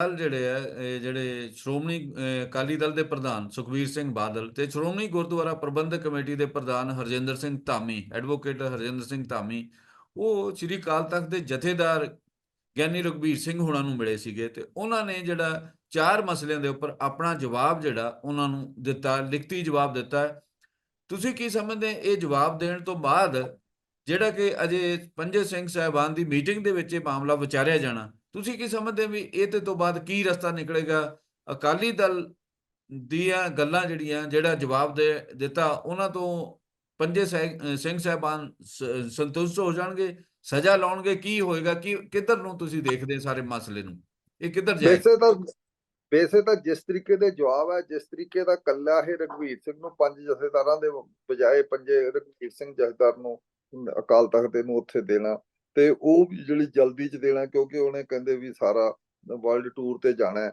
ਕੱਲ ਜਿਹੜੇ ਆ, ਇਹ ਜਿਹੜੇ ਸ਼੍ਰੋਮਣੀ ਅਕਾਲੀ ਦਲ ਦੇ ਪ੍ਰਧਾਨ ਸੁਖਬੀਰ ਸਿੰਘ ਬਾਦਲ ਤੇ ਸ਼੍ਰੋਮਣੀ ਗੁਰਦੁਆਰਾ ਪ੍ਰਬੰਧਕ ਕਮੇਟੀ ਦੇ ਪ੍ਰਧਾਨ ਹਰਜਿੰਦਰ ਸਿੰਘ ਧਾਮੀ ਐਡਵੋਕੇਟ ਹਰਜਿੰਦਰ ਸਿੰਘ ਧਾਮੀ, ਉਹ ਸ੍ਰੀ ਅਕਾਲ ਤਖਤ ਦੇ ਜਥੇਦਾਰ ਗਿਆਨੀ ਰਘਬੀਰ ਸਿੰਘ ਹੁਣਾਂ ਨੂੰ ਮਿਲੇ ਸੀਗੇ ਤੇ ਉਹਨਾਂ ਨੇ ਜਿਹੜਾ ਚਾਰ ਮਸਲਿਆਂ ਦੇ ਉੱਪਰ ਆਪਣਾ ਜਵਾਬ ਜਿਹੜਾ ਉਹਨਾਂ ਨੂੰ ਦਿੱਤਾ, ਲਿਖਤੀ ਜਵਾਬ ਦਿੱਤਾ। ਤੁਸੀਂ ਕੀ ਸਮਝਦੇ ਇਹ ਜਵਾਬ ਦੇਣ ਤੋਂ ਬਾਅਦ ਜਿਹੜਾ ਕਿ ਅਜੇ ਪੰਜੇ ਸਿੰਘ ਸਾਹਿਬਾਨ ਦੀ ਮੀਟਿੰਗ ਦੇ ਵਿੱਚ ਇਹ ਮਾਮਲਾ ਵਿਚਾਰਿਆ ਜਾਣਾ ਤੁਸੀਂ ਕੀ ਸਮਝਦੇ ਵੀ ਇਹਦੇ ਤੋਂ ਬਾਅਦ ਕੀ ਰਸਤਾ ਨਿਕਲੇਗਾ? ਅਕਾਲੀ ਦਲ ਦੀਆਂ ਗੱਲਾਂ ਜਿਹੜੀਆਂ, ਜਿਹੜਾ ਜਵਾਬ ਦੇ ਦਿੱਤਾ, ਉਹਨਾਂ ਤੋਂ ਪੰਜੇ ਸਿੰਘ ਸਾਹਿਬਾਨ ਸੰਤੁਸ਼ਟ ਹੋ ਜਾਣਗੇ, ਸਜ਼ਾ ਲਾਉਣਗੇ, ਕੀ ਹੋਏਗਾ? ਕਿ, ਕਿੱਧਰ ਨੂੰ ਤੁਸੀਂ ਦੇਖਦੇ ਸਾਰੇ ਮਸਲੇ ਨੂੰ? ਇਹ ਕਿੱਧਰ ਜਾਏਗਾ ਵੈਸੇ ਤਾਂ ਵੈਸੇ ਤਾਂ ਜਿਸ ਤਰੀਕੇ ਦੇ ਜਵਾਬ ਹੈ, ਜਿਸ ਤਰੀਕੇ ਦਾ ਕੱਲਾ ਇਹ ਰਘਵੀਰ ਸਿੰਘ ਨੂੰ ਪੰਜ ਜਥੇਦਾਰਾਂ ਦੇ ਬਜਾਏ ਪੰਜੇ ਰਘਵੀਰ ਸਿੰਘ ਜਥੇਦਾਰ ਨੂੰ ਅਕਾਲ ਤਖਤ ਦੇ ਨੂੰ ਉੱਥੇ ਦੇਣਾ ਤੇ ਉਹ ਵੀ ਜਿਹੜੀ ਜਲਦੀ ਚ ਦੇਣਾ ਕਿਉਂਕਿ ਉਹਨੇ ਕਹਿੰਦੇ ਵੀ ਸਾਰਾ ਵਰਲਡ ਟੂਰ ਤੇ ਜਾਣਾ ਹੈ।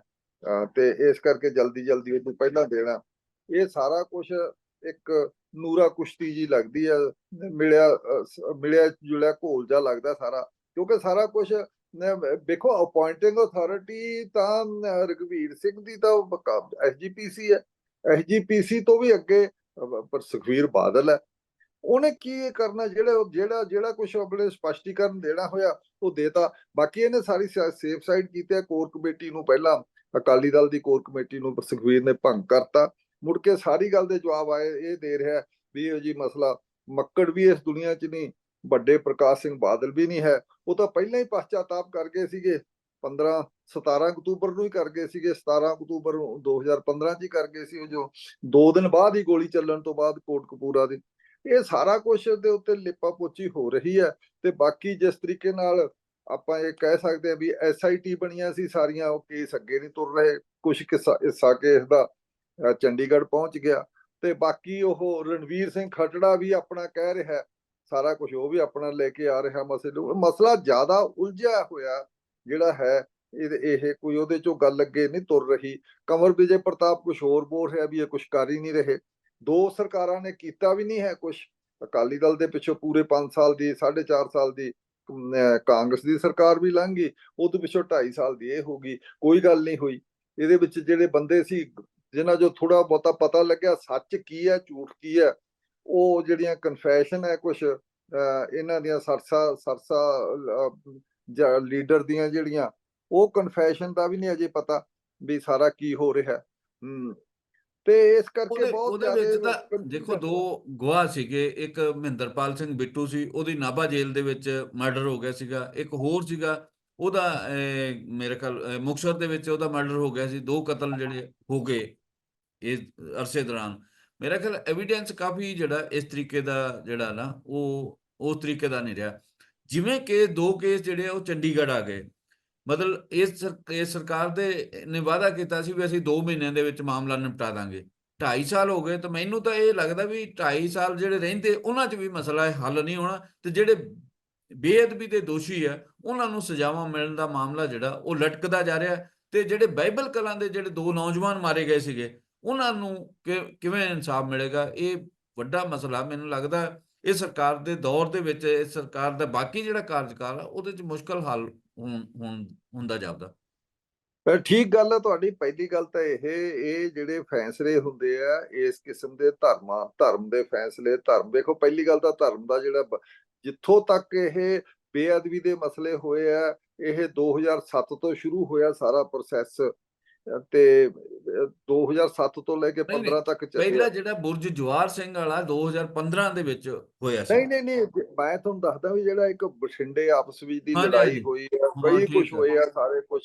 ਤੇ ਇਸ ਕਰਕੇ ਜਲਦੀ ਜਲਦੀ ਉਹ ਪਹਿਲਾਂ ਦੇਣਾ। ਇਹ ਸਾਰਾ ਕੁਝ ਇੱਕ ਨੂਰਾ ਕੁਸ਼ਤੀ ਜੀ ਲੱਗਦੀ ਹੈ ਮਿਲਿਆ ਮਿਲਿਆ ਜੁਲਿਆ ਘੋਲ ਜਾ ਲੱਗਦਾ ਸਾਰਾ। ਕਿਉਂਕਿ ਸਾਰਾ ਕੁਝ ਦੇਖੋ ਅਪਾਇੰਟਿੰਗ ਅਥਾਰਟੀ ਤਾਂ ਅਹ, ਰਘਵੀਰ ਸਿੰਘ ਦੀ ਤਾਂ ਐਸਜੀਪੀਸੀ ਹੈ। ਐਸਜੀਪੀਸੀ ਤੋਂ ਵੀ ਅੱਗੇ ਪਰ ਸੁਖਵੀਰ ਬਾਦਲ ਹੈ। ਉਹਨੇ ਕੀ ਇਹ ਕਰਨਾ, ਜਿਹੜਾ ਜਿਹੜਾ ਜਿਹੜਾ ਕੁਝ ਆਪਣੇ ਸਪਸ਼ਟੀਕਰਨ ਦੇਣਾ ਹੋਇਆ, ਉਹ ਦੇਤਾ। ਬਾਕੀ ਇਹਨੇ ਸਾਰੀ ਸੇਫ ਸਾਈਡ ਕੀਤੀ ਹੈ, ਕੋਰ ਕਮੇਟੀ ਨੂੰ ਪਹਿਲਾਂ ਅਕਾਲੀ ਦਲ ਦੀ ਕੋਰ ਕਮੇਟੀ ਨੂੰ ਸੁਖਵੀਰ ਨੇ ਭੰਗ ਕਰਤਾ। ਮੁੜ ਕੇ ਸਾਰੀ ਗੱਲ ਦੇ ਜਵਾਬ ਆਏ, ਇਹ ਦੇ ਰਿਹਾ ਵੀ ਇਹੋ ਜੀ ਮਸਲਾ ਮੱਕੜ ਵੀ ਇਸ ਦੁਨੀਆ 'ਚ ਨਹੀਂ, ਵੱਡੇ ਪ੍ਰਕਾਸ਼ ਸਿੰਘ ਬਾਦਲ ਵੀ ਨਹੀਂ ਹੈ। ਉਹ ਤਾਂ ਪਹਿਲਾਂ ਹੀ ਪਛਤਾਤਾਪ ਕਰ ਗਏ ਸੀਗੇ। 15 17 ਅਕਤੂਬਰ ਨੂੰ ਹੀ ਕਰ ਗਏ ਸੀਗੇ। 17 ਅਕਤੂਬਰ ਨੂੰ 2015 ਚ ਹੀ ਕਰ ਗਏ ਸੀ ਉਹ ਜੋ। ਦੋ ਦਿਨ ਬਾਅਦ ਹੀ ਗੋਲੀ ਚੱਲਣ ਤੋਂ ਬਾਅਦ ਕੋਟਕਪੂਰਾ ਦੀ ਇਹ ਸਾਰਾ ਕੁਝ ਦੇ ਉੱਤੇ ਲਿਪਾ ਪੋਚੀ ਹੋ ਰਹੀ ਹੈ ਤੇ ਬਾਕੀ ਜਿਸ ਤਰੀਕੇ ਨਾਲ ਆਪਾਂ ਇਹ ਕਹਿ ਸਕਦੇ ਹਾਂ ਵੀ ਐਸਆਈਟੀ ਬਣੀਆਂ ਸੀ ਸਾਰੀਆਂ, ਉਹ ਕੇਸ ਅੱਗੇ ਨਹੀਂ ਤੁਰ ਰਹੇ ਕੁਝ ਹਿੱਸਾ ਕੇਸ ਦਾ ਚੰਡੀਗੜ੍ਹ ਪਹੁੰਚ ਗਿਆ ਤੇ ਬਾਕੀ ਉਹ ਰਣਵੀਰ ਸਿੰਘ ਖਟੜਾ ਵੀ ਆਪਣਾ ਕਹਿ ਰਿਹਾ, ਸਾਰਾ ਕੁਝ ਉਹ ਵੀ ਆਪਣਾ ਲੈ ਕੇ ਆ ਰਿਹਾ ਮਸਲੇ ਨੂੰ। ਮਸਲਾ ਜ਼ਿਆਦਾ ਉਲਝਿਆ ਹੋਇਆ ਜਿਹੜਾ ਹੈ, ਇਹ ਇਹ ਕੋਈ ਉਹਦੇ ਚੋਂ ਗੱਲ ਅੱਗੇ ਨਹੀਂ ਤੁਰ ਰਹੀ। ਕੰਵਰ ਵਿਜੇ ਪ੍ਰਤਾਪ ਕੁਝ ਹੋਰ ਬੋਲ ਰਿਹਾ ਵੀ ਇਹ ਕੁਝ ਕਰ ਹੀ ਨਹੀਂ ਰਹੇ। ਦੋ ਸਰਕਾਰਾਂ ਨੇ ਕੀਤਾ ਵੀ ਨਹੀਂ ਹੈ ਕੁਝ ਅਕਾਲੀ ਦਲ ਦੇ ਪਿੱਛੋਂ ਪੂਰੇ 5 ਸਾਲ ਦੀ 4.5 ਸਾਲ ਦੀ ਅਹ, ਕਾਂਗਰਸ ਦੀ ਸਰਕਾਰ ਵੀ ਲੰਘ ਗਈ ਉਹਦੇ ਪਿੱਛੋਂ 2.5 ਸਾਲ ਦੀ ਇਹ ਹੋ ਗਈ ਕੋਈ ਗੱਲ ਨਹੀਂ ਹੋਈ। ਇਹਦੇ ਵਿੱਚ ਜਿਹੜੇ ਬੰਦੇ ਸੀ ਜਿਨ੍ਹਾਂ ਜੋ ਥੋੜਾ ਬਹੁਤਾ ਪਤਾ ਲੱਗਿਆ ਸੱਚ ਕੀ ਹੈ ਝੂਠ ਕੀ ਹੈ ਉਹ ਜਿਹੜੀਆਂ ਕਨਫੈਸ਼ਨ ਹੈ ਕੁਝ ਇਹਨਾਂ ਦੀਆਂ ਸਰਸਾ ਸਰਸਾ ਲੀਡਰ ਦੀਆਂ ਜਿਹੜੀਆਂ ਉਹ ਕਨਫੈਸ਼ਨ ਦਾ ਵੀ ਨਹੀਂ ਅਜੇ ਪਤਾ ਵੀ ਸਾਰਾ ਕੀ ਹੋ ਰਿਹਾ। ਹੈ ਹਮ, ਤੇ ਇਸ ਕਰਕੇ ਬਹੁਤ ਉਹਦੇ ਵਿੱਚ ਤਾਂ ਦੇਖੋ ਦੋ ਗਵਾਹ ਸੀਗੇ ਇੱਕ ਮਹਿੰਦਰਪਾਲ ਸਿੰਘ ਬਿੱਟੂ ਸੀ ਉਹਦੀ ਨਾਭਾ ਜੇਲ੍ਹ ਦੇ ਵਿੱਚ ਮਰਡਰ ਹੋ ਗਿਆ ਸੀਗਾ। ਇੱਕ ਹੋਰ ਸੀਗਾ ਉਹਦਾ ਮੇਰੇ ਖਿਆਲ ਅਹ, ਮੁਕਤਸਰ ਦੇ ਵਿੱਚ ਉਹਦਾ ਮਰਡਰ ਹੋ ਗਿਆ ਸੀ ਦੋ ਕਤਲ ਜਿਹੜੇ ਹੋ ਗਏ ਇਸ ਅਰਸੇ ਦੌਰਾਨ। ਮੇਰਾ ਖਿਆਲ ਐਵੀਡੈਂਸ ਕਾਫੀ ਜਿਹੜਾ ਇਸ ਤਰੀਕੇ ਦਾ ਜਿਹੜਾ ਨਾ ਉਹ ਉਸ ਤਰੀਕੇ ਦਾ ਨਹੀਂ ਰਿਹਾ। ਜਿਵੇਂ ਕਿ ਦੋ ਕੇਸ ਜਿਹੜੇ ਉਹ ਚੰਡੀਗੜ੍ਹ ਆ ਗਏ। ਮਤਲਬ ਇਸ ਸਰ- ਇਸ ਸਰਕਾਰ ਦੇ ਨੇ ਵਾਅਦਾ ਕੀਤਾ ਸੀ ਵੀ ਅਸੀਂ 2 ਮਹੀਨਿਆਂ ਦੇ ਵਿੱਚ ਮਾਮਲਾ ਨਿਪਟਾ ਦਾਂਗੇ। 2.5 ਸਾਲ ਹੋ ਗਏ ਤਾਂ ਮੈਨੂੰ ਤਾਂ ਇਹ ਲੱਗਦਾ ਵੀ 2.5 ਸਾਲ ਜਿਹੜੇ ਰਹਿੰਦੇ, ਉਹਨਾਂ 'ਚ ਵੀ ਮਸਲਾ ਹੱਲ ਨਹੀਂ ਹੋਣਾ ਤੇ ਜਿਹੜੇ ਬੇਅਦਬੀ ਦੇ ਦੋਸ਼ੀ ਆ, ਉਹਨਾਂ ਨੂੰ ਸਜ਼ਾਵਾਂ ਮਿਲਣ ਦਾ ਮਾਮਲਾ ਜਿਹੜਾ, ਉਹ ਲਟਕਦਾ ਜਾ ਰਿਹਾ ਤੇ ਜਿਹੜੇ ਬਾਈਬਲ ਕਲਾਂ ਦੇ ਜਿਹੜੇ ਦੋ ਨੌਜਵਾਨ ਮਾਰੇ ਗਏ ਸੀਗੇ, ਉਹਨਾਂ ਨੂੰ ਕਿ- ਕਿਵੇਂ ਇਨਸਾਫ ਮਿਲੇਗਾ? ਇਹ ਵੱਡਾ ਮਸਲਾ ਮੈਨੂੰ ਲੱਗਦਾ, ਇਹ ਸਰਕਾਰ ਦੇ ਦੌਰ ਦੇ ਵਿੱਚ, ਇਹ ਸਰਕਾਰ ਦਾ ਬਾਕੀ ਜਿਹੜਾ ਕਾਰਜਕਾਲ ਆ, ਉਹਦੇ 'ਚ ਮੁਸ਼ਕਲ ਹੱਲ ਹੁੰਦਾ ਜਾਪਦਾ। ਠੀਕ ਗੱਲ ਹੈ ਤੁਹਾਡੀ, ਪਹਿਲੀ ਗੱਲ ਤਾਂ ਇਹ ਇਹ ਜਿਹੜੇ ਫੈਸਲੇ ਹੁੰਦੇ ਆ, ਇਸ ਕਿਸਮ ਦੇ ਧਰਮਾਂ, ਧਰਮ ਦੇ ਫੈਸਲੇ, ਧਰਮ, ਦੇਖੋ ਪਹਿਲੀ ਗੱਲ ਤਾਂ ਧਰਮ ਦਾ ਜਿਹੜਾ ਜਿੱਥੋਂ ਤੱਕ ਇਹ ਬੇਅਦਬੀ ਦੇ ਮਸਲੇ ਹੋਏ ਆ, ਇਹ 2007 ਤੋਂ ਸ਼ੁਰੂ ਹੋਇਆ ਸਾਰਾ ਪ੍ਰੋਸੈਸ ਤੇ ਅਹ 2007 ਤੋਂ ਲੈ ਕੇ ਨਹੀਂ, 15 ਤੱਕ ਚੱਲਿਆ ਪਹਿਲਾ ਜਿਹੜਾ ਬੁਰਜ ਜਵਾਰ ਸਿੰਘ ਵਾਲਾ 2015 ਦੇ ਵਿੱਚ ਹੋਇਆ ਸੀ ਨਹੀਂ ਨਹੀਂ ਨਹੀਂ ਮੈਂ ਤੁਹਾਨੂੰ ਦੱਸਦਾ ਵੀ ਜਿਹੜਾ ਇੱਕ ਬਠਿੰਡੇ ਆਪਸ ਵਿੱਚ ਦੀ ਲੜਾਈ। ਹੋਈ ਹੈ ਠੀਕ ਕੁਝ ਹੈ। ਹੋਏ ਆ ਸਾਰੇ ਕੁਝ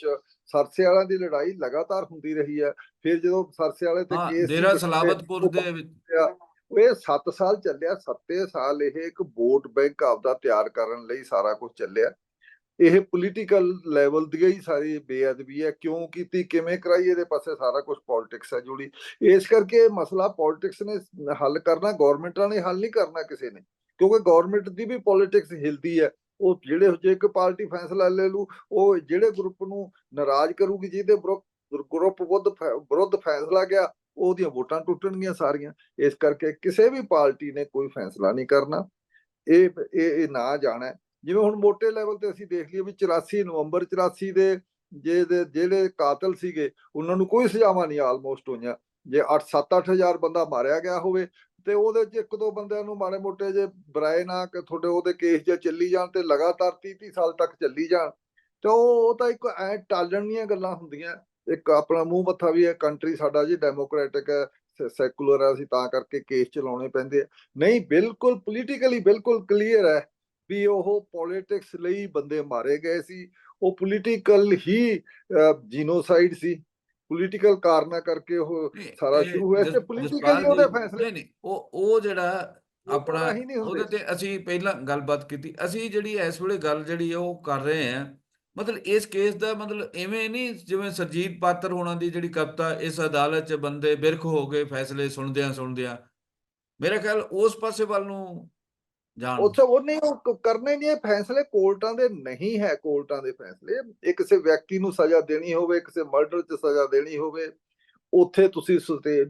ਸਰਸੇ ਵਾਲਿਆਂ ਦੀ ਲੜਾਈ ਲਗਾਤਾਰ ਹੁੰਦੀ ਰਹੀ ਹੈ ਫਿਰ ਜਦੋਂ ਸਰਸੇ ਵਾਲੇ ਤੇ ਕੇਸ ਡੇਰਾ ਉਹ ਦੇ ਵਿੱਚ ਉਹ ਇਹ 7 ਸਾਲ ਚੱਲਿਆ 7 ਸਾਲ ਇਹ ਇੱਕ ਵੋਟ ਬੈਂਕ ਆਪਦਾ ਤਿਆਰ ਕਰਨ ਲਈ ਸਾਰਾ ਕੁਝ ਚੱਲਿਆ ਇਹ ਪੋਲੀਟੀਕਲ ਲੈਵਲ ਦੀ ਹੀ ਸਾਰੀ ਬੇਅਦਬੀ ਹੈ, ਕਿਉਂ ਕੀਤੀ, ਕਿਵੇਂ ਕਰਾਈ, ਇਹਦੇ ਪਾਸੇ ਸਾਰਾ ਕੁਝ ਪੋਲਿਟਿਕਸ ਹੈ ਜੁੜੀ। ਇਸ ਕਰਕੇ ਇਹ ਮਸਲਾ ਪੋਲਿਟਿਕਸ ਨੇ ਹੱਲ ਕਰਨਾ ਗਵਰਨਮੈਂਟਾਂ ਨੇ ਹੱਲ ਨਹੀਂ ਕਰਨਾ ਕਿਸੇ ਨੇ, ਕਿਉਂਕਿ ਗਵਰਨਮੈਂਟ ਦੀ ਵੀ ਪੋਲਿਟਿਕਸ ਹਿਲਦੀ ਹੈ। ਉਹ ਜਿਹੜੇ ਜੇ ਇੱਕ ਪਾਰਟੀ ਫੈਸਲਾ ਲੈ ਲੂ ਉਹ ਜਿਹੜੇ ਗਰੁੱਪ ਨੂੰ ਨਾਰਾਜ਼ ਕਰੂਗੀ, ਜਿਹਦੇ ਗਰੁੱਪ ਵਿਰੁੱਧ ਫੈ- ਵਿਰੁੱਧ ਫੈਸਲਾ ਗਿਆ, ਉਹਦੀਆਂ ਵੋਟਾਂ ਟੁੱਟਣਗੀਆਂ ਸਾਰੀਆਂ। ਇਸ ਕਰਕੇ ਕਿਸੇ ਵੀ ਪਾਰਟੀ ਨੇ ਕੋਈ ਫੈਸਲਾ ਨਹੀਂ ਕਰਨਾ। ਇਹ ਇਹ ਨਾ ਜਾਣਾ। ਜਿਵੇਂ ਹੁਣ ਮੋਟੇ ਲੈਵਲ ਤੇ ਅਸੀਂ ਦੇਖ ਲਈਏ ਵੀ 84 ਨਵੰਬਰ 84 ਦੇ ਜਿਹਦੇ ਜਿਹੜੇ ਕਾਤਲ ਸੀਗੇ, ਉਹਨਾਂ ਨੂੰ ਕੋਈ ਸਜ਼ਾਵਾਂ ਨਹੀਂ ਆਲਮੋਸਟ ਹੋਈਆਂ। ਜੇ 8 7-8000 ਬੰਦਾ ਮਾਰਿਆ ਗਿਆ ਹੋਵੇ, ਤੇ ਉਹਦੇ ਚ ਇੱਕ ਦੋ ਬੰਦਿਆਂ ਨੂੰ ਮਾੜੇ ਮੋਟੇ ਜੇ ਬਰਾਏ ਨਾ ਕਿ ਤੁਹਾਡੇ ਉਹਦੇ ਕੇਸ ਜੇ ਚੱਲੀ ਜਾਣ ਤੇ ਲਗਾਤਾਰ 30-30 ਸਾਲ ਤੱਕ ਚੱਲੀ ਜਾਣ, ਤੇ ਉਹ ਉਹ ਤਾਂ ਇੱਕ ਐ ਟਾਲਣ ਦੀਆਂ ਗੱਲਾਂ ਹੁੰਦੀਆਂ। ਇੱਕ ਆਪਣਾ ਮੂੰਹ ਮੱਥਾ ਵੀ ਹੈ ਕੰਟਰੀ ਸਾਡਾ ਜੀ ਡੈਮੋਕ੍ਰੈਟਿਕ ਹੈ ਸੈਕੂਲਰ ਹੈ, ਅਸੀਂ ਤਾਂ ਕਰਕੇ ਕੇਸ ਚਲਾਉਣੇ ਪੈਂਦੇ ਆ। ਨਹੀਂ, ਬਿਲਕੁਲ ਪੋਲੀਟੀਕਲੀ ਬਿਲਕੁਲ ਕਲੀਅਰ ਹੈ ਵੀ ਉਹ ਪੋਲਿਟਿਕਸ ਲਈ ਬੰਦੇ ਮਾਰੇ ਗਏ ਸੀ। ਉਹ ਪੋਲੀਟੀਕਲ ਹੀ ਜੀਨੋਸਾਈਡ ਸੀ। ਪੋਲੀਟੀਕਲ ਕਾਰਨਾਂ ਕਰਕੇ ਉਹ ਸਾਰਾ ਸ਼ੁਰੂ ਹੋਇਆ ਤੇ ਪੋਲੀਟੀਕਲੀ ਉਹਦੇ ਫੈਸਲੇ। ਨਹੀਂ ਨਹੀਂ ਉਹ ਉਹ ਜਿਹੜਾ ਆਪਣਾ ਉਹਦੇ ਹੁੰਦੇ ਤੇ ਅਸੀਂ ਪਹਿਲਾਂ ਗੱਲਬਾਤ ਕੀਤੀ। ਅਸੀਂ ਜਿਹੜੀ ਇਸ ਵੇਲੇ ਗੱਲ ਜਿਹੜੀ ਉਹ ਕਰ ਰਹੇ ਆ ਮਤਲਬ ਇਸ ਕੇਸ ਦਾ ਮਤਲਬ ਐਵੇਂ ਨਹੀਂ ਜਿਵੇਂ ਸਰਜੀਤ ਪਾਤਰ ਹੋਣਾ ਦੀ ਜਿਹੜੀ ਕਵਿਤਾ ਇਸ ਅਦਾਲਤ 'ਚ ਬੰਦੇ ਬਿਰਖ ਹੋ ਗਏ ਫੈਸਲੇ ਸੁਣਦਿਆਂ ਸੁਣਦਿਆਂ ਮੇਰਾ ਖਿਆਲ ਉਸ ਪਾਸੇ ਵੱਲ ਨੂੰ ਜਾਣ ਉੱਥੇ ਉਹ ਨਹੀਂ ਉਹ ਕਰਨੇ ਨਹੀਂ, ਇਹ ਫੈਸਲੇ ਕੋਰਟਾਂ ਦੇ ਨਹੀਂ ਹੈ, ਕੋਰਟਾਂ ਦੇ ਫੈਸਲੇ। ਇਹ ਕਿਸੇ ਵਿਅਕਤੀ ਨੂੰ ਸਜ਼ਾ ਦੇਣੀ ਹੋਵੇ, ਕਿਸੇ ਮਰਡਰ 'ਚ ਸਜ਼ਾ ਦੇਣੀ ਹੋਵੇ, ਉੱਥੇ ਤੁਸੀਂ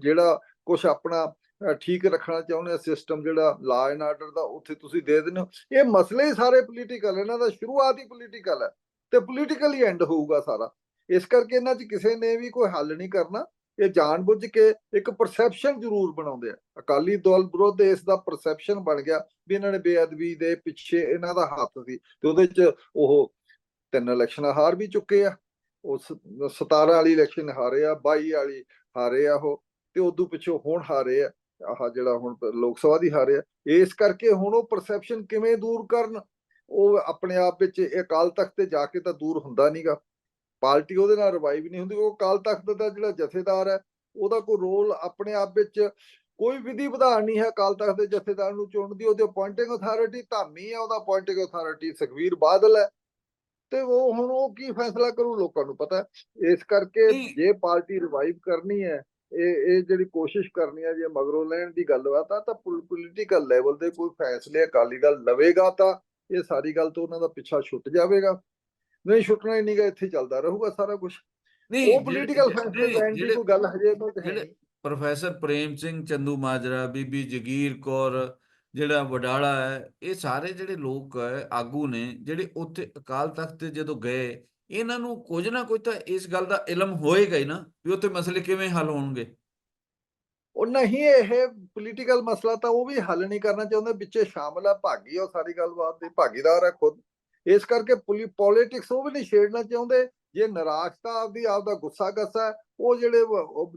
ਜਿਹੜਾ ਕੁਝ ਆਪਣਾ ਠੀਕ ਰੱਖਣਾ ਚਾਹੁੰਦੇ ਸਿਸਟਮ ਜਿਹੜਾ ਲਾ ਐਂਡ ਆਰਡਰ ਦਾ, ਉੱਥੇ ਤੁਸੀਂ ਦੇ ਦਿੰਦੇ ਹੋ। ਇਹ ਮਸਲੇ ਹੀ ਸਾਰੇ ਪੋਲੀਟੀਕਲ ਇਹਨਾਂ ਦਾ ਸ਼ੁਰੂਆਤ ਹੀ ਪੋਲੀਟੀਕਲ ਹੈ। ਤੇ ਪੋਲੀਟੀਕਲ ਹੀ ਐਂਡ ਹੋਊਗਾ ਸਾਰਾ। ਇਸ ਕਰਕੇ ਇਹਨਾਂ 'ਚ ਕਿਸੇ ਨੇ ਵੀ ਕੋਈ ਹੱਲ ਨਹੀਂ ਕਰਨਾ। ਇਹ ਜਾਣਬੁੱਝ ਕੇ ਇੱਕ ਪਰਸੈਪਸ਼ਨ ਜ਼ਰੂਰ ਬਣਾਉਂਦੇ ਆ। ਅਕਾਲੀ ਦਲ ਵਿਰੁੱਧ ਇਸ ਦਾ ਪਰਸੈਪਸ਼ਨ ਬਣ ਗਿਆ ਵੀ ਇਹਨਾਂ ਨੇ ਬੇਅਦਬੀ ਦੇ ਪਿੱਛੇ ਇਹਨਾਂ ਦਾ ਹੱਥ ਸੀ ਤੇ ਉਹਦੇ 'ਚ ਉਹ ਤਿੰਨ ਇਲੈਕਸ਼ਨ ਹਾਰ ਵੀ ਚੁੱਕੇ ਆ। ਉਹ ਸ- 17 ਵਾਲੀ ਇਲੈਕਸ਼ਨ ਹਾਰੇ ਆ 22 ਵਾਲੀ ਹਾਰੇ ਆ ਉਹ ਤੇ ਉਦੋਂ ਪਿੱਛੋਂ ਹੁਣ ਹਾਰੇ ਆ। ਆਹ ਜਿਹੜਾ ਹੁਣ ਲੋਕ ਸਭਾ ਦੀ ਹਾਰੇ ਆ। ਇਸ ਕਰਕੇ ਹੁਣ ਉਹ ਪਰਸੈਪਸ਼ਨ ਕਿਵੇਂ ਦੂਰ ਕਰਨ? ਉਹ ਆਪਣੇ ਆਪ ਵਿੱਚ ਇਹ ਅਕਾਲ ਤਖਤ ਤੇ ਜਾ ਕੇ ਤਾਂ ਦੂਰ ਹੁੰਦਾ ਨਹੀਂਗਾ ਪਾਰਟੀ ਉਹਦੇ ਨਾਲ ਰਿਵਾਈਵ ਨਹੀਂ ਹੁੰਦੀ ਉਹ ਅਕਾਲ ਤਖਤ ਦਾ ਜਿਹੜਾ ਜਥੇਦਾਰ ਹੈ ਉਹਦਾ ਕੋਈ ਰੋਲ ਆਪਣੇ ਆਪ ਵਿੱਚ ਕੋਈ ਵਿਧੀ ਵਿਧਾਨ ਨਹੀਂ ਹੈ ਅਕਾਲ ਤਖਤ ਦੇ ਜਥੇਦਾਰ ਨੂੰ ਚੁਣਨ ਦੀ ਉਹਦੇ ਅਪਾਇੰਟਿੰਗ ਅਥਾਰਟੀ ਧਾਮੀ ਹੈ ਉਹਦਾ ਅਪਾਇੰਟਿੰਗ ਅਥਾਰਟੀ ਸੁਖਵੀਰ ਬਾਦਲ ਹੈ ਤੇ ਉਹ ਹੁਣ ਉਹ ਕੀ ਫੈਸਲਾ ਕਰੂ ਲੋਕਾਂ ਨੂੰ ਪਤਾ। ਇਸ ਕਰਕੇ। ਜੇ ਪਾਰਟੀ ਰਿਵਾਈਵ ਕਰਨੀ ਹੈ ਇਹ ਇਹ ਜਿਹੜੀ ਕੋਸ਼ਿਸ਼ ਕਰਨੀ ਹੈ ਜੇ ਮਗਰੋਂ ਲੈਣ ਦੀ ਗੱਲਬਾਤ ਆ ਤਾਂ ਪੋਲੀਟੀਕਲ ਲੈਵਲ ਦੇ ਕੋਈ ਫੈਸਲੇ ਅਕਾਲੀ ਦਲ ਲਵੇਗਾ ਤਾਂ ਇਹ ਸਾਰੀ ਗੱਲ ਤੋਂ ਉਹਨਾਂ ਦਾ ਪਿੱਛਾ ਛੁੱਟ ਜਾਵੇਗਾ ਨਹੀਂ ਛੁੱਟਣਾ ਹੀ ਨਹੀਂਗਾ ਇੱਥੇ ਚੱਲਦਾ ਰਹੂਗਾ ਸਾਰਾ ਕੁਝ ਨਹੀਂ ਉਹ ਪੋਲੀਟੀਕਲ ਫੈਸਲੇ ਲੈਣ ਦੀ ਕੋਈ ਗੱਲ ਹਜੇ ਇਹਨਾਂ ਹੈ ਨਹੀਂ। ਪ੍ਰੋਫੈਸਰ ਪ੍ਰੇਮ ਸਿੰਘ ਚੰਦੂ ਮਾਜਰਾ ਬੀਬੀ ਜਗੀਰ ਕੌਰ ਜਿਹੜਾ ਵਡਾਲਾ ਹੈ ਇਹ ਸਾਰੇ ਜਿਹੜੇ ਲੋਕ ਆਗੂ ਨੇ ਜਿਹੜੇ ਉੱਥੇ ਅਕਾਲ ਤਖਤ ਤੇ ਜਦੋਂ ਗਏ ਇਹਨਾਂ ਨੂੰ ਕੁਝ ਨਾ ਕੁਝ ਤਾਂ ਇਸ ਗੱਲ ਦਾ ਇਲਮ ਹੋਏਗਾ ਹੀ ਨਾ ਵੀ ਉੱਥੇ ਮਸਲੇ ਕਿਵੇਂ ਹੱਲ ਹੋਣਗੇ। ਉਹ ਨਹੀਂ ਇਹ ਪੋਲੀਟੀਕਲ ਮਸਲਾ ਤਾਂ ਉਹ ਵੀ ਹੱਲ ਨਹੀਂ ਕਰਨਾ ਚਾਹੁੰਦੇ ਵਿੱਚੇ ਸ਼ਾਮਲ ਆ ਭਾਗੀ ਉਹ ਸਾਰੀ ਗੱਲਬਾਤ ਦੇ ਭਾਗੀਦਾਰ ਹੈ ਖੁਦ। ਇਸ ਕਰਕੇ ਪੋਲਿਟਿਕਸ ਉਹ ਵੀ ਨਹੀਂ ਛੇੜਨਾ ਚਾਹੁੰਦੇ। ਜੇ ਨਿਰਾਸ਼ਤਾ ਆਪਦੀ, ਆਪਦਾ ਗੁੱਸਾ ਗੱਸਾ ਉਹ ਜਿਹੜੇ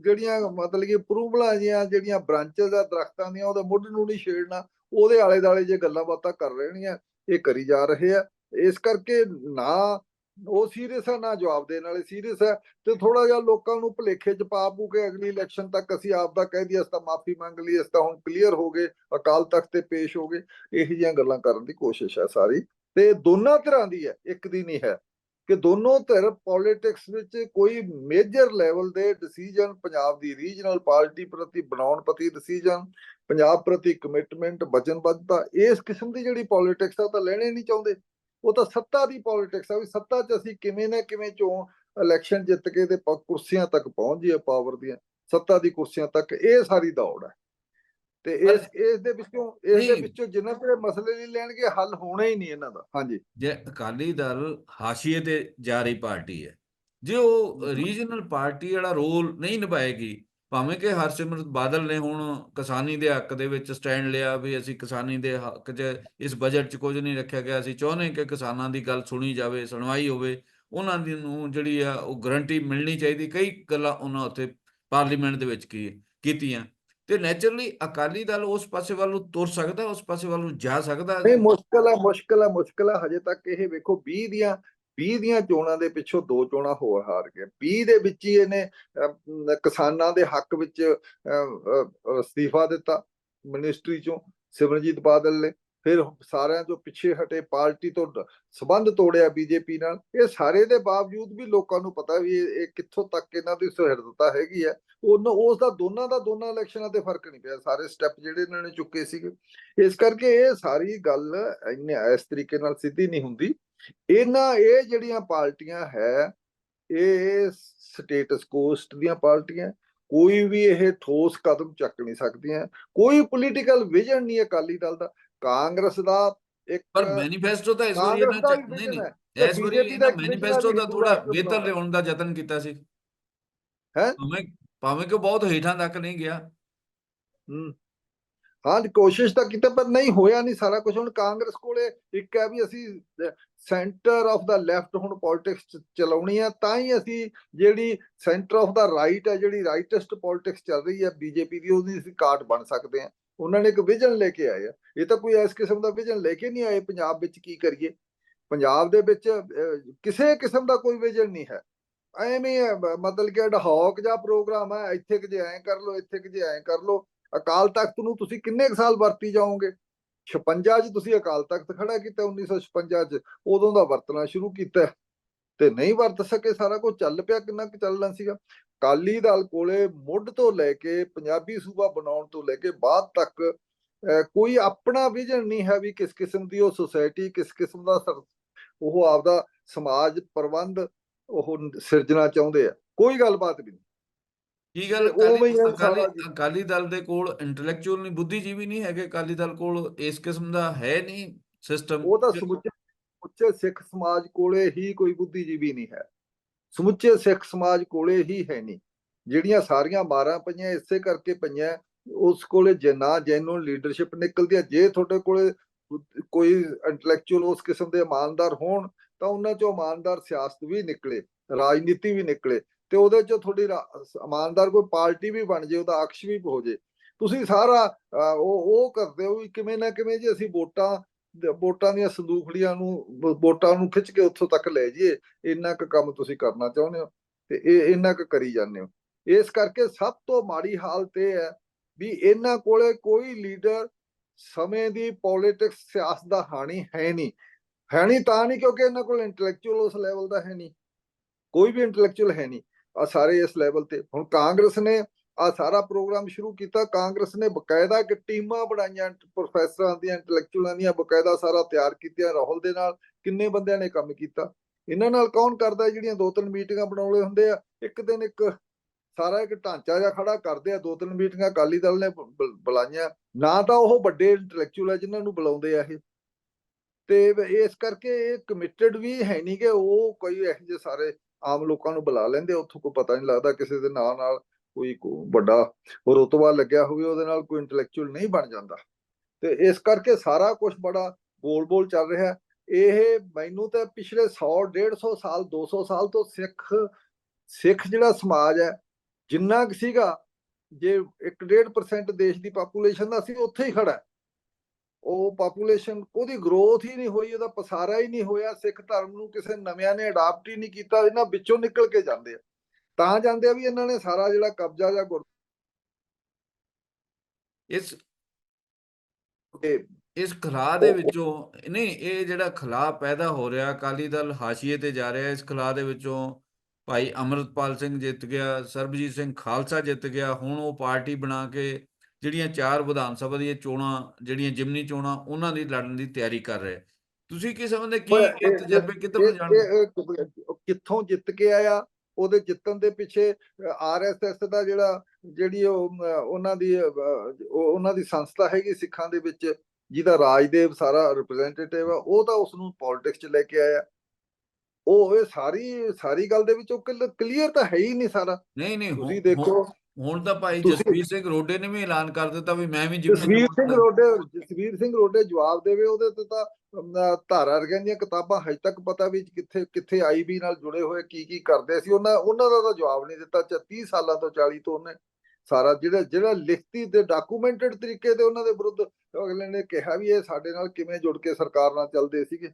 ਜਿਹੜੀਆਂ ਮਤਲਬ ਕਿ ਪ੍ਰੂਬਲਾਂ ਜੀਆਂ, ਜਿਹੜੀਆਂ ਬ੍ਰਾਂਚਸ ਆ, ਦਰਖਤਾਂ ਦੀਆਂ, ਉਹਦੇ ਮੁੱਢ ਨੂੰ ਨਹੀਂ ਛੇੜਨਾ। ਉਹਦੇ ਆਲੇ ਦਾਲੇ ਜੇ ਗੱਲਾਂ ਬਾਤਾਂ ਕਰ ਰਹਿਣੀਆਂ ਇਹ ਕਰੀ ਜਾ ਰਹੇ ਆ। ਇਸ ਕਰਕੇ ਨਾ ਉਹ ਸੀਰੀਅਸ ਆ, ਨਾ ਜਵਾਬ ਦੇਣ ਵਾਲੇ ਸੀਰੀਅਸ ਹੈ ਤੇ ਥੋੜਾ ਜਿਹਾ ਲੋਕਾਂ ਨੂੰ ਭੁਲੇਖੇ ਚ ਪਾ ਪੂ ਕੇ ਅਗਲੀ ਇਲੈਕਸ਼ਨ ਤੱਕ ਅਸੀਂ ਆਪ ਦਾ ਕਹਿ ਦਈਏ, ਅਸੀਂ ਤਾਂ ਮਾਫੀ ਮੰਗ ਲਈ, ਅਸੀਂ ਤਾਂ ਹੁਣ ਕਲੀਅਰ ਹੋ ਗਏ, ਅਕਾਲ ਤਖਤ ਤੇ ਪੇਸ਼ ਹੋ ਗਏ। ਇਹੋ ਜਿਹੀਆਂ ਗੱਲਾਂ ਕਰਨ ਦੀ ਕੋਸ਼ਿਸ਼ ਹੈ ਸਾਰੀ। ਤੇ ਦੋਨਾਂ ਤਰ੍ਹਾਂ ਦੀ ਹੈ, ਇੱਕ ਦੀ ਨਹੀਂ ਹੈ। ਕਿ ਦੋਨੋਂ ਧਿਰ ਪੋਲਿਟਿਕਸ ਵਿੱਚ ਕੋਈ ਮੇਜਰ ਲੈਵਲ ਦੇ ਡਿਸੀਜਨ ਪੰਜਾਬ ਦੀ ਰੀਜਨਲ ਪਾਰਟੀ ਪ੍ਰਤੀ, ਬਣਾਉਣ ਪ੍ਰਤੀ ਡਿਸੀਜਨ ਪੰਜਾਬ ਪ੍ਰਤੀ ਕਮਿਟਮੈਂਟ ਵਚਨਬੱਧਤਾ, ਇਸ ਕਿਸਮ ਦੀ ਜਿਹੜੀ ਪੋਲਿਟਿਕਸ ਆ ਉਹ ਤਾਂ ਲੈਣੇ ਨਹੀਂ ਚਾਹੁੰਦੇ। ਉਹ ਤਾਂ ਸੱਤਾ ਦੀ ਪੋਲਿਟਿਕਸ ਆ ਵੀ ਸੱਤਾ 'ਚ ਅਸੀਂ ਕਿਵੇਂ ਨਾ ਕਿਵੇਂ ਚੋਂ ਇਲੈਕਸ਼ਨ ਜਿੱਤ ਕੇ ਤੇ ਕੁਰਸੀਆਂ ਤੱਕ ਪਹੁੰਚ ਜਾਈਏ ਪਾਵਰ ਦੀਆਂ। ਸੱਤਾ ਦੀ ਕੁਰਸੀਆਂ ਤੱਕ ਇਹ ਸਾਰੀ ਦੌੜ ਹੈ। ਤੇ ਇਸ ਇਸ ਦੇ ਵਿੱਚੋਂ ਇਸ ਦੇ। ਵਿੱਚੋਂ ਜਿੰਨਾ ਚਿਰ ਮਸਲੇ ਨਹੀਂ ਲੈਣਗੇ ਹੱਲ ਹੋਣਾ ਹੀ ਨਹੀਂ ਇਹਨਾਂ ਦਾ। ਹਾਂਜੀ। ਜੇ ਅਕਾਲੀ ਦਲ ਹਾਸ਼ੀਏ ਤੇ ਜਾ ਰਹੀ ਪਾਰਟੀ ਹੈ ਜੇ ਉਹ ਰੀਜਨਲ ਪਾਰਟੀ ਵਾਲਾ ਰੋਲ ਨਹੀਂ ਨਿਭਾਏਗੀ ਭਾਵੇਂ ਕਿ ਹਰਸਿਮਰਤ ਬਾਦਲ ਨੇ ਹੁਣ ਕਿਸਾਨੀ ਦੇ ਹੱਕ ਦੇ ਵਿੱਚ ਸਟੈਂਡ ਲਿਆ ਵੀ ਅਸੀਂ ਕਿਸਾਨੀ ਦੇ ਹੱਕ 'ਚ ਇਸ ਬਜਟ 'ਚ ਕੁਝ ਨਹੀਂ ਰੱਖਿਆ ਗਿਆ ਅਸੀਂ ਚਾਹੁੰਦੇ ਕਿ ਕਿਸਾਨਾਂ ਦੀ ਗੱਲ ਸੁਣੀ ਜਾਵੇ ਸੁਣਵਾਈ ਹੋਵੇ ਉਹਨਾਂ ਦੀ ਨੂੰ ਜਿਹੜੀ ਆ ਉਹ ਗਰੰਟੀ ਮਿਲਣੀ ਚਾਹੀਦੀ ਕਈ ਗੱਲਾਂ ਉਹਨਾਂ ਉੱਥੇ ਪਾਰਲੀਮੈਂਟ ਦੇ ਵਿੱਚ ਕੀ ਕੀਤੀਆਂ। ਤੇ ਨੇਚਰਲੀ ਅਕਾਲੀ ਦਲ ਉਸ ਪਾਸੇ ਵੱਲ ਨੂੰ ਤੁਰ ਸਕਦਾ, ਉਸ ਪਾਸੇ ਵੱਲ ਨੂੰ ਜਾ ਸਕਦਾ। ਨਹੀਂ, ਮੁਸ਼ਕਲ ਹੈ ਮੁਸ਼ਕਲ ਆ, ਮੁਸ਼ਕਲ ਹੈ ਹਜੇ ਤੱਕ ਇਹ ਵੇਖੋ 20 ਦੀਆਂ 20 ਦੀਆਂ ਚੋਣਾਂ ਦੇ ਪਿੱਛੋਂ ਦੋ ਚੋਣਾਂ ਹੋਰ ਹਾਰ ਗਏ। 20 ਦੇ ਵਿੱਚ ਹੀ ਇਹਨੇ ਕਿਸਾਨਾਂ ਦੇ ਹੱਕ ਵਿੱਚ ਅਸਤੀਫਾ ਦਿੱਤਾ ਮਿਨਿਸਟਰੀ ਚੋਂ ਸਿਮਰਜੀਤ ਬਾਦਲ ਨੇ। ਫਿਰ ਸਾਰਿਆਂ ਤੋਂ ਪਿੱਛੇ ਹਟੇ ਪਾਰਟੀ ਤੋਂ ਡ- ਸੰਬੰਧ ਤੋੜਿਆ ਬੀਜੇਪੀ ਨਾਲ। ਇਹ ਸਾਰੇ ਦੇ ਬਾਵਜੂਦ ਵੀ ਲੋਕਾਂ ਨੂੰ ਪਤਾ ਵੀ ਇਹ ਇਹ ਕਿੱਥੋਂ ਤੱਕ ਇਹਨਾਂ ਦੀ ਸੁਹਿਰਦਤਾ ਹੈਗੀ ਹੈ। ਉਹਨਾਂ, ਉਸ ਦਾ ਦੋਨਾਂ ਦਾ ਦੋਨਾਂ ਇਲੈਕਸ਼ਨਾਂ ਤੇ ਫ਼ਰਕ ਨਹੀਂ ਪਿਆ। ਸਾਰੇ ਸਟੈਪ ਜਿਹੜੇ ਇਹਨਾਂ ਨੇ ਚੁੱਕੇ ਸੀਗੇ। ਇਸ ਕਰਕੇ ਇਹ ਸਾਰੀ ਗੱਲ ਇੰਨੇ ਇਸ ਤਰੀਕੇ ਨਾਲ ਸਿੱਧੀ ਨਹੀਂ ਹੁੰਦੀ। ਇਹਨਾਂ, ਇਹ ਜਿਹੜੀਆਂ ਪਾਰਟੀਆਂ ਹੈ, ਇਹ ਸਟੇਟਸ ਕੋਸਟ ਦੀਆਂ ਪਾਰਟੀਆਂ, ਕੋਈ ਵੀ ਇਹ ਠੋਸ ਕਦਮ ਚੱਕ ਨਹੀਂ ਸਕਦੀਆਂ। ਕੋਈ ਪੋਲੀਟੀਕਲ ਵਿਜ਼ਨ ਨਹੀਂ ਅਕਾਲੀ ਦਲ ਦਾ। ਕਾਂਗਰਸ ਦਾ ਇੱਕ ਪਰ ਮੈਨੀਫੈਸਟੋ ਤਾਂ ਇਸ ਵਾਰੀ ਇਹਨਾਂ ਚ ਨਹੀਂ ਨਹੀਂ। ਹੈ ਇਸ ਵਾਰੀ ਇਹਨਾਂ ਹੈ ਮੈਨੀਫੈਸਟੋ ਦਾ ਥੋੜਾ ਬਿਹਤਰ। ਲਿਆਉਣ ਦਾ ਯਤਨ ਕੀਤਾ ਸੀ। ਹੈਂ? ਭਾਵੇਂ ਭਾਵੇਂ ਕਿ ਬਹੁਤ ਹੇਠਾਂ ਤੱਕ ਨਹੀਂ ਗਿਆ। ਹੂੰ। ਹਾਂ ਕੋਸ਼ਿਸ਼ ਤਾਂ ਕੀਤੀ ਪਰ ਨਹੀਂ ਹੋਇਆ ਨਹੀਂ ਸਾਰਾ ਕੁਝ ਹੁਣ ਕਾਂਗਰਸ ਕੋਲੇ ਇੱਕ ਹੈ ਵੀ ਅਸੀਂ ਸੈਂਟਰ ਆਫ ਦਾ ਲੈਫਟ ਹੁਣ ਪੋਲਿਟਿਕਸ ਚਲਾਉਣੀ ਆ ਤਾਂ ਹੀ ਅਸੀਂ ਜਿਹੜੀ ਸੈਂਟਰ ਆਫ ਦਾ ਰਾਈਟ ਹੈ ਜਿਹੜੀ ਰਾਈਟੈਸਟ ਪੋਲਿਟਿਕਸ ਚੱਲ ਰਹੀ ਹੈ ਬੀਜੇਪੀ ਦੀ ਉਹਦੀ ਅਸੀਂ ਕਾਰਡ ਬਣ ਸਕਦੇ ਆ ਉਹਨਾਂ ਨੇ ਇੱਕ ਵਿਜ਼ਨ ਲੈ ਕੇ ਆਏ ਆ। ਇਹ ਤਾਂ ਕੋਈ ਇਸ ਕਿਸਮ ਦਾ ਵਿਜ਼ਨ ਲੈ ਕੇ ਨਹੀਂ ਆਏ, ਪੰਜਾਬ ਵਿੱਚ ਕੀ ਕਰੀਏ? ਪੰਜਾਬ ਦੇ ਵਿੱਚ ਕਿਸੇ ਕਿਸਮ ਦਾ ਕੋਈ ਵਿਜ਼ਨ ਨਹੀਂ ਹੈ। ਐਵੇਂ ਮਤਲਬ ਕਿ ਅਡਹੌਕ ਜਿਹਾ ਪ੍ਰੋਗਰਾਮ ਹੈ ਇੱਥੇ ਕਿ ਜੇ ਐਂ ਕਰ ਲਓ, ਇੱਥੇ ਕਿ ਜੇ ਐਂ ਕਰ ਲਓ। ਅਕਾਲ ਤਖਤ ਨੂੰ ਤੁਸੀਂ ਕਿੰਨੇ ਕੁ ਸਾਲ ਵਰਤੀ ਜਾਓਗੇ? 56 ਚ ਤੁਸੀਂ ਅਕਾਲ ਤਖਤ ਖੜਾ ਕੀਤਾ 1956 ਚ। ਉਦੋਂ ਦਾ ਵਰਤਣਾ ਸ਼ੁਰੂ ਕੀਤਾ। ਤੇ ਨਹੀਂ ਵਰਤ ਸਕੇ, ਸਾਰਾ ਕੁਝ ਚੱਲ ਪਿਆ, ਕਿੰਨਾ ਕੁ ਚੱਲਣਾ ਸੀਗਾ। ਕਾਲੀ ਦਲ ਕੋਲੇ ਮੁੱਢ ਤੋਂ ਲੈ ਕੇ ਪੰਜਾਬੀ ਸੂਬਾ ਬਣਾਉਣ ਤੋਂ ਲੈ ਕੇ ਬਾਅਦ ਤੱਕ ਕੋਈ ਆਪਣਾ ਵਿਜ਼ਨ ਨਹੀਂ ਹੈ ਵੀ ਕਿਸ ਕਿਸਮ ਦੀ ਉਹ ਸੁਸਾਇਟੀ ਕਿਸ ਕਿਸਮ ਦਾ ਉਹ ਆਪਦਾ ਸਮਾਜ ਪ੍ਰਬੰਧ ਉਹ ਸਿਰਜਣਾ ਚਾਹੁੰਦੇ ਆ। ਕੋਈ ਗੱਲਬਾਤ ਵੀ ਨਹੀਂ। ਕੀ ਗੱਲ ਅਕਾਲੀ ਅਕਾਲੀ ਅਕਾਲੀ ਦਲ ਦੇ ਕੋਲ ਇੰਟੈਲੈਕਚੁਅਲ ਨਹੀਂ ਬੁੱਧੀਜੀਵੀ ਨਹੀਂ ਹੈਗੇ। ਅਕਾਲੀ ਦਲ ਕੋਲ ਇਸ ਕਿਸਮ ਦਾ ਹੈ ਨਹੀਂ ਸਿਸਟਮ ਉਹ ਤਾਂ ਸਮੁੱਚੇ ਸਿੱਖ ਸਮਾਜ ਕੋਲੇ ਹੀ ਕੋਈ ਬੁੱਧੀਜੀਵੀ ਨਹੀਂ ਹੈ। ਸਮੁੱਚੇ ਸਿੱਖ ਸਮਾਜ ਕੋਲੇ ਹੀ ਹੈ ਨਹੀਂ। ਜਿਹੜੀਆਂ ਸਾਰੀਆਂ ਮਾਰਾਂ ਪਈਆਂ ਇਸੇ ਕਰਕੇ ਪਈਆਂ ਉਸ ਕੋਲੇ ਜੇ ਨਾ ਜੈਨੂਨ ਲੀਡਰਸ਼ਿਪ ਨਿਕਲਦੀ ਹੈ ਜੇ ਤੁਹਾਡੇ ਕੋਲੇ ਕੋਈ ਇੰਟੈਲੈਕਚੁਅਲ ਉਸ ਕਿਸਮ ਦੇ ਇਮਾਨਦਾਰ ਹੋਣ ਤਾਂ ਉਹਨਾਂ ਚੋਂ ਇਮਾਨਦਾਰ ਸਿਆਸਤ ਵੀ ਨਿਕਲੇ ਰਾਜਨੀਤੀ ਵੀ ਨਿਕਲੇ ਤੇ ਉਹਦੇ ਚੋਂ ਤੁਹਾਡੀ ਰਾ- ਇਮਾਨਦਾਰ ਕੋਈ ਪਾਰਟੀ ਵੀ ਬਣ ਜੇ ਉਹਦਾ ਅਕਸ਼ ਵੀ ਹੋ ਜੇ। ਤੁਸੀਂ ਸਾਰਾ ਅਹ, ਉਹ ਉਹ ਕਰਦੇ ਹੋ ਵੀ ਕਿਵੇਂ ਨਾ ਕਿਵੇਂ ਜੇ ਅਸੀਂ ਵੋਟਾਂ ਵੋਟਾਂ ਦੀਆਂ ਸੰਦੂਖੜੀਆਂ ਨੂੰ ਵੋਟਾਂ ਨੂੰ ਖਿੱਚ ਕੇ ਉੱਥੋਂ ਤੱਕ ਲੈ ਜਾਈਏ, ਇੰਨਾ ਕੁ ਕੰਮ ਤੁਸੀਂ ਕਰਨਾ ਚਾਹੁੰਦੇ ਹੋ ਤੇ ਇਹ, ਇੰਨਾ ਕੁ ਕਰੀ ਜਾਂਦੇ ਹੋ। ਇਸ ਕਰਕੇ ਸਭ ਤੋਂ ਮਾੜੀ ਹਾਲਤ ਇਹ ਹੈ ਵੀ ਇਹਨਾਂ ਕੋਲੇ ਕੋਈ ਲੀਡਰ ਸਮੇਂ ਦੀ ਪੋਲਿਟਿਕਸ, ਸਿਆਸਤ ਦਾ ਹਾਣੀ ਹੈ ਨਹੀਂ। ਹੈ ਨਹੀਂ ਤਾਂ ਨਹੀਂ ਕਿਉਂਕਿ ਇਹਨਾਂ ਕੋਲ ਇੰਟੈਲੈਕਚੁਅਲ ਉਸ ਲੈਵਲ ਦਾ ਹੈ ਨਹੀਂ। ਕੋਈ ਵੀ ਇੰਟੈਲੈਕਚੁਅਲ ਹੈ ਨਹੀਂ। ਆ ਸਾਰੇ ਇਸ ਲੈਵਲ ਤੇ। ਹੁਣ ਕਾਂਗਰਸ ਨੇ ਆ ਸਾਰਾ ਪ੍ਰੋਗਰਾਮ ਸ਼ੁਰੂ ਕੀਤਾ, ਕਾਂਗਰਸ ਨੇ ਬਕਾਇਦਾ ਇੱਕ ਟੀਮਾਂ ਬਣਾਈਆਂ, ਪ੍ਰੋਫੈਸਰਾਂ ਦੀਆਂ, ਇੰਟੈਲੈਕਚੁਅਲਾਂ ਦੀਆਂ, ਬਕਾਇਦਾ ਸਾਰਾ ਤਿਆਰ ਕੀਤੀਆਂ ਰਾਹੁਲ ਦੇ ਨਾਲ, ਕਿੰਨੇ ਬੰਦਿਆਂ ਨੇ ਕੰਮ ਕੀਤਾ? ਇਹਨਾਂ ਨਾਲ ਕੌਣ ਕਰਦਾ ਜਿਹੜੀਆਂ ਦੋ ਤਿੰਨ ਮੀਟਿੰਗਾਂ ਬਣਾਉਣੇ ਹੁੰਦੇ ਆ? ਇੱਕ ਦਿਨ ਇੱਕ ਸਾਰਾ ਇੱਕ ਢਾਂਚਾ ਜਿਹਾ ਖੜਾ ਕਰਦੇ ਆ ਦੋ ਤਿੰਨ ਮੀਟਿੰਗਾਂ ਅਕਾਲੀ ਦਲ ਨੇ ਬੁਲਾਈਆਂ। ਨਾ ਤਾਂ ਉਹ ਵੱਡੇ ਇੰਟੈਲੈਕਚੁਅਲ ਆ ਜਿਨ੍ਹਾਂ ਨੂੰ ਬੁਲਾਉਂਦੇ ਆ ਇਹ। ਤੇ ਇਸ ਕਰਕੇ ਇਹ ਕਮਿਟਡ ਵੀ ਹੈ ਨਹੀਂ ਕਿ ਉਹ ਕੋਈ ਇਹੋ ਜਿਹੇ ਸਾਰੇ ਆਮ ਲੋਕਾਂ ਨੂੰ ਬੁਲਾ ਲੈਂਦੇ ਉੱਥੋਂ ਕੋਈ ਪਤਾ ਨਹੀਂ ਲੱਗਦਾ ਕਿਸੇ ਦੇ ਨਾਂ ਨਾਲ ਕੋਈ ਵੱਡਾ ਰੁਤਬਾ ਲੱਗਿਆ ਹੋਵੇ, ਉਹਦੇ ਨਾਲ ਕੋਈ ਇੰਟੈਲੈਕਚੁਅਲ ਨਹੀਂ ਬਣ ਜਾਂਦਾ। ਤੇ ਇਸ ਕਰਕੇ ਸਾਰਾ ਕੁਝ ਬੜਾ ਗੋਲ-ਬੋਲ ਚੱਲ ਰਿਹਾ ਇਹ ਮੈਨੂੰ ਤਾਂ ਪਿਛਲੇ 100 150 ਸਾਲ 200 ਸਾਲ ਤੋਂ ਸਿੱਖ ਸਿੱਖ ਜਿਹੜਾ ਸਮਾਜ ਹੈ, ਜਿੰਨਾ ਕੁ ਸੀਗਾ, ਜੇ 1.5% ਦੇਸ਼ ਦੀ ਪਾਪੂਲੇਸ਼ਨ ਦਾ ਸੀ, ਉੱਥੇ ਹੀ ਖੜਾ ਉਹ ਪਾਪੂਲੇਸ਼ਨ ਉਹਦੀ ਗਰੋਥ ਹੀ ਨਹੀਂ ਹੋਈ, ਉਹਦਾ ਪਸਾਰਾ ਹੀ ਨਹੀਂ ਹੋਇਆ। ਸਿੱਖ ਧਰਮ ਨੂੰ ਕਿਸੇ ਨਵਿਆਂ ਨੇ ਅਡਾਪਟ ਹੀ ਨਹੀਂ ਕੀਤਾ, ਇਹਨਾਂ ਵਿੱਚੋਂ ਨਿਕਲ ਕੇ ਜਾਂਦੇ ਆ। ਤਾਂ ਜਾਂਦੇ ਆ ਵੀ ਇਹਨਾਂ ਨੇ ਸਾਰਾ ਜਿਹੜਾ ਕਬਜ਼ਾ ਜਾਂ ਗੁਰ ਇਸ ਇਸ ਖਲਾ ਦੇ ਵਿੱਚੋਂ ਨਹੀਂ ਇਹ ਜਿਹੜਾ ਖਲਾ ਪੈਦਾ ਹੋ ਰਿਹਾ ਅਕਾਲੀ ਦਲ ਹਾਸ਼ੀਏ ਤੇ ਜਾ ਰਿਹਾ ਇਸ ਖਲਾ ਦੇ ਵਿੱਚੋਂ ਭਾਈ ਅਮਰਤਪਾਲ ਸਿੰਘ ਜਿੱਤ ਗਿਆ ਸਰਬਜੀਤ ਸਿੰਘ ਖਾਲਸਾ ਜਿੱਤ ਗਿਆ ਹੁਣ ਉਹ ਪਾਰਟੀ ਬਣਾ ਕੇ ਜਿਹੜੀਆਂ ਚਾਰ ਵਿਧਾਨ ਸਭਾ ਦੀਆਂ ਚੋਣਾਂ ਜਿਹੜੀਆਂ ਜਿਮਨੀ ਚੋਣਾਂ ਉਹਨਾਂ ਦੀ ਲੜਨ ਦੀ ਤਿਆਰੀ ਕਰ ਰਹੇ। ਤੁਸੀਂ ਕੀ ਸਮਝਦੇ ਕੀ ਤਜਰਬੇ ਕਿੱਧਰ ਜਾਣਗੇ? ਕਿੱਥੋਂ ਜਿੱਤ ਕੇ ਆਇਆ? ਉਹਦੇ ਜਿੱਤਣ ਦੇ ਪਿੱਛੇ ਆਰਐਸਐਸ ਦਾ ਜਿਹੜਾ ਜਿਹੜੀ ਉਹ ਉਹਨਾਂ ਦੀ ਉਹਨਾਂ ਦੀ ਸੰਸਥਾ ਹੈਗੀ ਸਿੱਖਾਂ ਦੇ ਵਿੱਚ ਜਿਹਦਾ ਰਾਜਦੇਵ ਸਾਰਾ ਰਿਪਰੈਜ਼ੈਂਟੇਟਿਵ ਆ ਉਹ ਤਾਂ ਉਸ ਨੂੰ ਪੋਲਿਟਿਕਸ 'ਚ ਲੈ ਕੇ ਆਇਆ। ਉਹ ਇਹ ਸਾਰੀ ਸਾਰੀ ਗੱਲ ਦੇ ਵਿੱਚ ਉਹ ਕਲੀਅਰ ਤਾਂ ਹੈ ਹੀ ਨਹੀਂ ਸਾਰਾ। ਨਹੀਂ ਨਹੀਂ ਤੁਸੀਂ ਦੇਖੋ ਹੁਣ ਤਾਂ ਭਾਈ ਜਸਵੀਰ ਸਿੰਘ ਰੋਡੇ ਨੇ ਵੀ ਐਲਾਨ ਕਰ ਦਿੱਤਾ ਵੀ ਮੈਂ ਵੀ ਜਿਮਨੀ ਜਸਵੀਰ ਸਿੰਘ ਰੋਡੇ ਜਸਵੀਰ ਸਿੰਘ ਰੋਡੇ ਜਵਾਬ ਦੇਵੇ ਉਹਦੇ ਤੇ ਤਾਂ ਧਾਰਾ ਵਰਗੀਆਂ ਦੀਆਂ ਕਿਤਾਬਾਂ ਹਜੇ ਤੱਕ ਪਤਾ ਵੀ ਕਿੱਥੇ ਕਿੱਥੇ ਆਈਬੀ ਨਾਲ ਜੁੜੇ ਹੋਏ ਕੀ ਕੀ ਕਰਦੇ ਸੀ। ਉਹਨਾਂ ਉਹਨਾਂ ਦਾ ਤਾਂ ਜਵਾਬ ਨਹੀਂ ਦਿੱਤਾ। 30 ਸਾਲਾਂ ਤੋਂ 40 ਤੋਂ ਉਹਨੇ ਸਾਰਾ ਜਿਹੜਾ ਜਿਹੜਾ ਲਿਖਤੀ ਤੇ ਡਾਕੂਮੈਂਟਡ ਤਰੀਕੇ ਤੇ ਉਹਨਾਂ ਦੇ ਵਿਰੁੱਧ ਅਗਲੇ ਨੇ ਕਿਹਾ ਵੀ ਇਹ ਸਾਡੇ ਨਾਲ ਕਿਵੇਂ ਜੁੜ ਕੇ ਸਰਕਾਰ ਨਾਲ ਚੱਲਦੇ ਸੀਗੇ।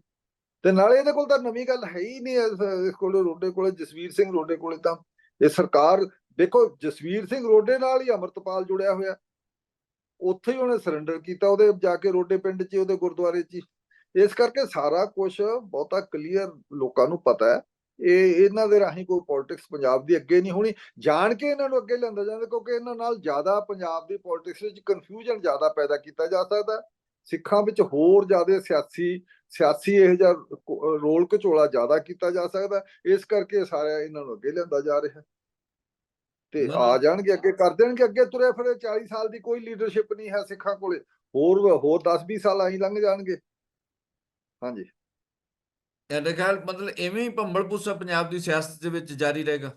ਤੇ ਨਾਲੇ ਇਹਦੇ ਕੋਲ ਤਾਂ ਨਵੀਂ ਗੱਲ ਹੈ ਹੀ ਨਹੀਂ ਇਸ ਕੋਲੇ ਰੋਡੇ ਕੋਲੇ ਜਸਵੀਰ ਸਿੰਘ ਰੋਡੇ ਕੋਲੇ ਤਾਂ। ਇਹ ਸਰਕਾਰ ਦੇਖੋ ਜਸਵੀਰ ਸਿੰਘ ਰੋਡੇ ਨਾਲ ਹੀ ਅਮਰਤਪਾਲ ਜੁੜਿਆ ਹੋਇਆ। ਉੱਥੇ ਹੀ ਉਹਨੇ ਸਰੈਂਡਰ ਕੀਤਾ, ਉਹਦੇ ਜਾ ਕੇ ਰੋਡੇ ਪਿੰਡ 'ਚ ਉਹਦੇ ਗੁਰਦੁਆਰੇ 'ਚ ਹੀ। ਇਸ ਕਰਕੇ ਸਾਰਾ ਕੁਝ ਬਹੁਤਾ ਕਲੀਅਰ ਲੋਕਾਂ ਨੂੰ ਪਤਾ ਹੈ। ਇਹ, ਇਹਨਾਂ ਦੇ ਰਾਹੀਂ ਕੋਈ ਪੋਲਿਟਿਕਸ ਪੰਜਾਬ ਦੀ ਅੱਗੇ ਨਹੀਂ ਹੋਣੀ। ਜਾਣ ਕੇ ਇਹਨਾਂ ਨੂੰ ਅੱਗੇ ਲਿਆਂਦਾ ਜਾਂਦਾ, ਕਿਉਂਕਿ ਇਹਨਾਂ ਨਾਲ ਜ਼ਿਆਦਾ ਪੰਜਾਬ ਦੀ ਪੋਲਿਟਿਕਸ ਵਿੱਚ ਕਨਫਿਊਜ਼ਨ ਜ਼ਿਆਦਾ ਪੈਦਾ ਕੀਤਾ ਜਾ ਸਕਦਾ ਸਿੱਖਾਂ ਵਿੱਚ ਹੋਰ ਜ਼ਿਆਦਾ ਸਿਆਸੀ ਸਿਆਸੀ ਇਹ ਜਿਹਾ ਰੋਲ ਘਚੋਲਾ ਜ਼ਿਆਦਾ ਕੀਤਾ ਜਾ ਸਕਦਾ ਇਸ ਕਰਕੇ ਸਾਰਾ ਇਹਨਾਂ ਨੂੰ ਅੱਗੇ ਲਿਆਂਦਾ ਜਾ ਰਿਹਾ ਤੇ ਆ। ਜਾਣਗੇ ਅੱਗੇ ਕਰ ਦੇਣਗੇ ਅੱਗੇ ਤੁਰੇ ਫਿਰੇ 40 ਸਾਲ ਦੀ ਕੋਈ ਲੀਡਰਸ਼ਿਪ ਨਹੀਂ ਹੈ ਸਿੱਖਾਂ ਕੋਲੇ। ਹੋਰ ਹੋਰ 10 20 ਸਾਲ ਆਈ ਲੰਘ ਜਾਣਗੇ। ਹਾਂਜੀ। ਤੁਹਾਡੇ ਖਿਆਲ ਮਤਲਬ ਐਵੇਂ ਹੀ ਭੰਬਲ ਭੁੱਸਾ ਪੰਜਾਬ ਦੀ ਸਿਆਸਤ ਦੇ ਵਿੱਚ ਜਾਰੀ ਰਹੇਗਾ?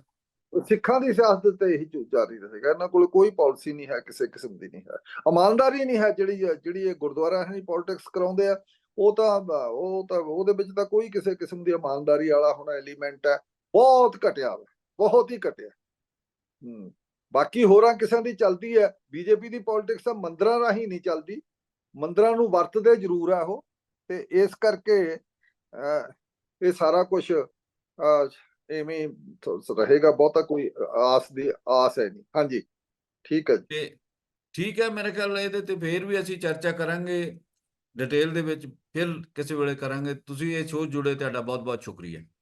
ਸਿੱਖਾਂ ਦੀ ਸਿਆਸਤ ਤੇ ਇਹੀ ਜਾਰੀ ਰਹੇਗਾ। ਇਹਨਾਂ ਕੋਲ ਕੋਈ ਪਾਲਿਸੀ ਨਹੀਂ ਹੈ ਕਿਸੇ ਕਿਸਮ ਦੀ ਨਹੀਂ ਹੈ। ਇਮਾਨਦਾਰੀ ਨਹੀਂ ਹੈ ਜਿਹੜੀ ਜਿਹੜੀ ਇਹ ਗੁਰਦੁਆਰਾ ਹੈ ਪੋਲਿਟਿਕਸ ਕਰਾਉਂਦੇ ਆ। ਉਹ ਤਾਂ ਉਹ ਤਾਂ ਉਹਦੇ ਵਿੱਚ ਤਾਂ ਕੋਈ ਕਿਸੇ ਕਿਸਮ ਦੀ ਇਮਾਨਦਾਰੀ ਵਾਲਾ ਹੁਣ ਐਲੀਮੈਂਟ ਹੈ। ਬਹੁਤ ਘਟਿਆ ਬਹੁਤ ਹੀ ਘਟਿਆ। ਬਾਕੀ ਹੋਰਾਂ ਕਿਸੇ ਦੀ ਚੱਲਦੀ ਹੈ। ਬੀਜੇਪੀ ਦੀ ਪੋਲਿਟਿਕਸ ਤਾਂ ਮੰਦਰਾਂ ਰਾਹੀਂ ਨਹੀਂ ਚੱਲਦੀ। ਮੰਦਰਾਂ ਨੂੰ ਵਰਤਦੇ ਜ਼ਰੂਰ ਆ ਉਹ। ਤੇ ਇਸ ਕਰਕੇ ਅਹ, ਇਹ ਸਾਰਾ ਕੁਝ ਐਵੇਂ ਹੀ ਰਹੇਗਾ। ਬਹੁਤਾ ਕੋਈ ਆਸ ਦੀ ਆਸ ਹੈ ਨਹੀਂ। ਹਾਂਜੀ। ਠੀਕ ਹੈ ਜੀ। ਤੇ ਠੀਕ ਹੈ ਮੇਰੇ ਖਿਆਲ ਇਹਦੇ ਤੇ ਫੇਰ ਵੀ ਅਸੀਂ ਚਰਚਾ ਕਰਾਂਗੇ ਡਿਟੇਲ ਦੇ ਵਿੱਚ। ਫਿਰ ਕਿਸੇ ਵੇਲੇ ਕਰਾਂਗੇ। ਤੁਸੀਂ ਇਹ ਸ਼ੋਅ ਜੁੜੇ ਤੁਹਾਡਾ ਬਹੁਤ ਬਹੁਤ ਸ਼ੁਕਰੀਆ।